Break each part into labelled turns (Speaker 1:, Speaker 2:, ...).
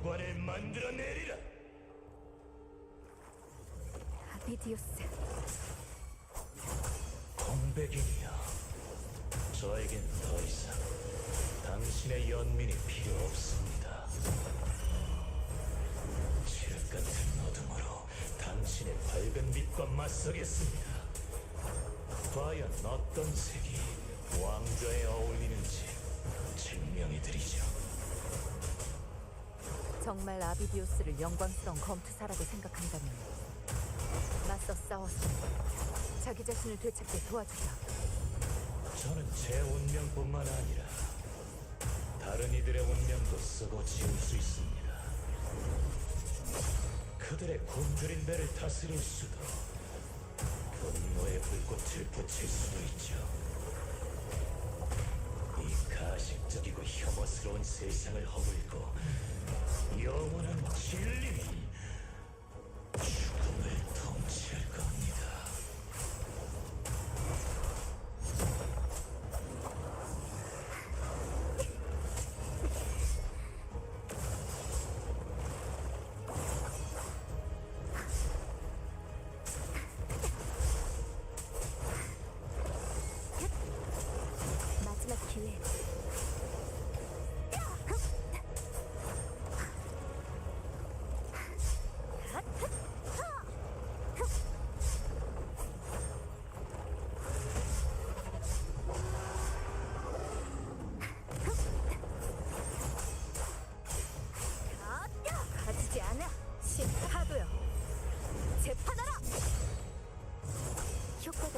Speaker 1: 박물관을 만들어내리라.
Speaker 2: 아비디우스
Speaker 1: 공백이니여, 저에겐 더 이상 당신의 연민이 필요 없습니다. 칠흑 같은 어둠으로 당신의 밝은 빛과 맞서겠습니다. 과연 어떤 색이 왕좌에 어울리는지 증명해드리죠.
Speaker 2: 정말 아비디우스를 영광스러운 검투사라고 생각한다면 맞서 싸워서 자기 자신을 되찾게 도와주자
Speaker 1: 저는 제 운명뿐만 아니라 다른 이들의 운명도 쓰고 지울 수 있습니다. 그들의 굶주린 배를 다스릴 수도 분노의 불꽃을 붙일 수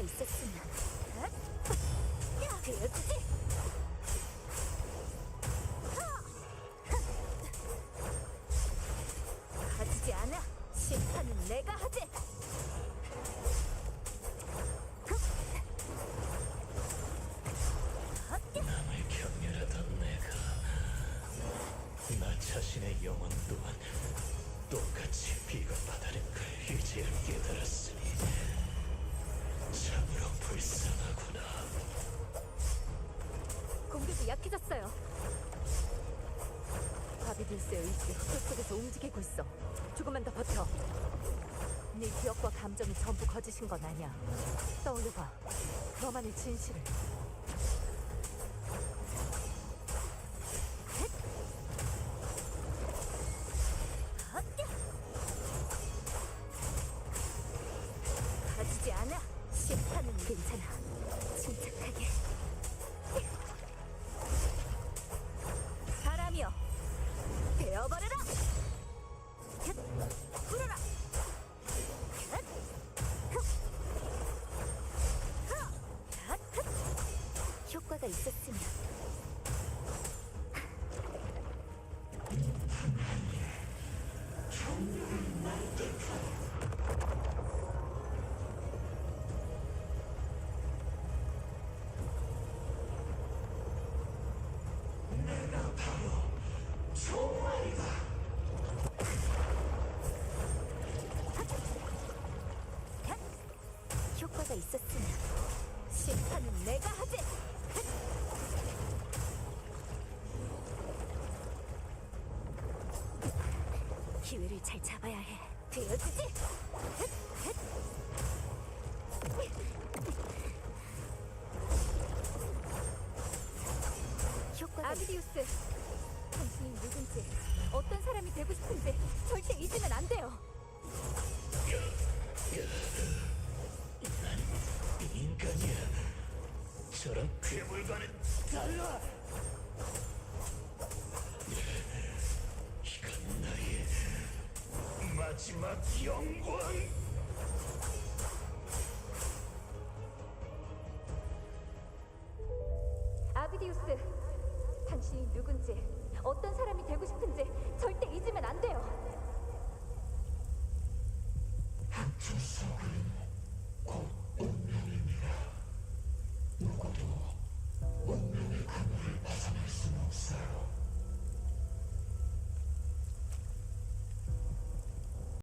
Speaker 2: 있었으면. 되어주지 가지지 않아. 심판은 내가 하지.
Speaker 1: 남을 경멸하던 내가 나 자신의 영혼 또한 똑같이 비겁하다는 걸 이제야 깨달았으니 참으로 불쌍하구나.
Speaker 2: 공격이 약해졌어요. 바비딜스의 의식이 흑도 속에서 움직이고 있어. 조금만 더 버텨. 네 기억과 감정이 전부 거짓인 건 아니야. 떠올려봐. 너만의 진실을. 가지지 않아 심판은 괜찮아. 침착하게. 바람이여 되어버려라! 헥, 불어라! 헥, 흡, 하, 핫, 흡. 효과가 있었으면 효과가 있었으면 심판은 내가 하지 헥. 기회를 잘 잡아야 해 되어주지 헥, 헥. 효과가 아비디우스. 당신이 누군지 어떤 사람이 되고 싶은지 절대 잊으면 안 돼요.
Speaker 1: 인간이야. 저런 괴물과는 달라. 이건 나의 마지막 영광.
Speaker 2: 아비디우스, 당신이 누군지, 어떤 사람이 되고 싶은지 절대 잊으면 안 돼요.
Speaker 1: 운명입니다. 누구도 운명의 그물을 벗어날 수는 없어요.